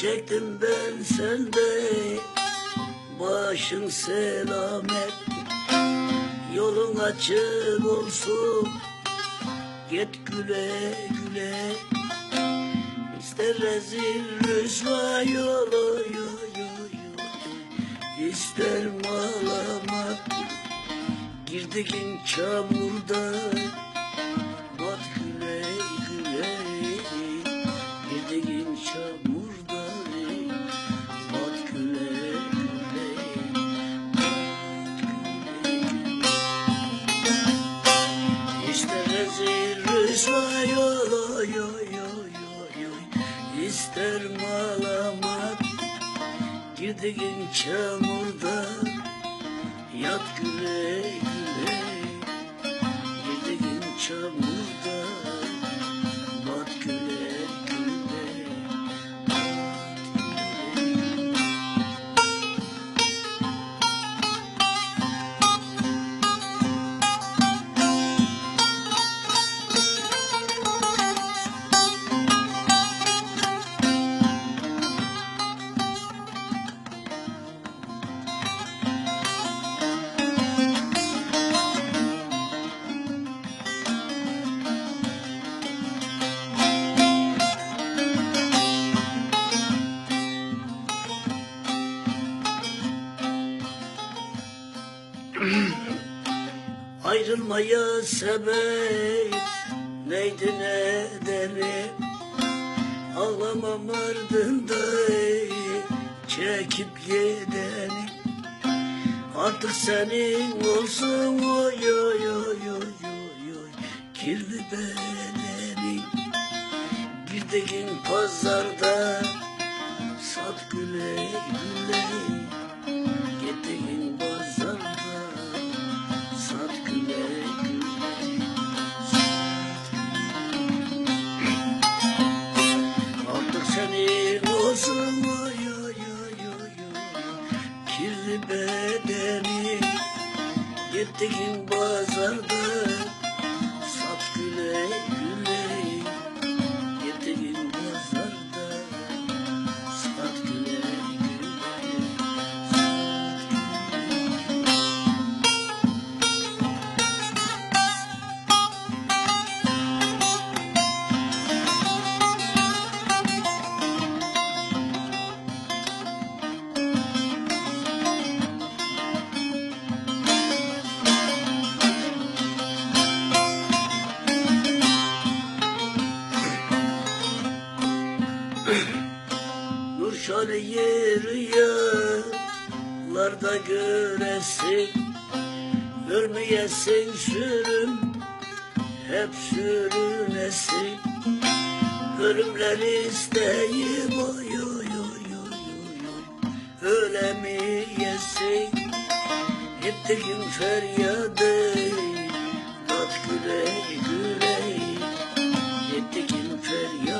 Çektim ben sende. Başın selamet Yolun açık olsun. Git güle güle İster rezil rüsva yolu yo, yo, yo. İster malamat Girdiğin çamurda. Bat güle güle Girdiğin çamurda Girdiğin çamurda Yat güle güle. Girdiğin çamurda Ayrılmaya sebep neydi nedeni Ağlamam ardında çekip gideni Artık senin olsun oy oy oy oy oy oy Kirli bedeni. Girdiğin pazarda Sat güle güle Gittiğin pazarda Sat güle güle da göresin Görmeyesin sürüm Hep sürünesin Ölümler isteyim oy oy oy oy oy Ölemeyesin Gittikim feryadı Tat güley güley Gittikim feryadı.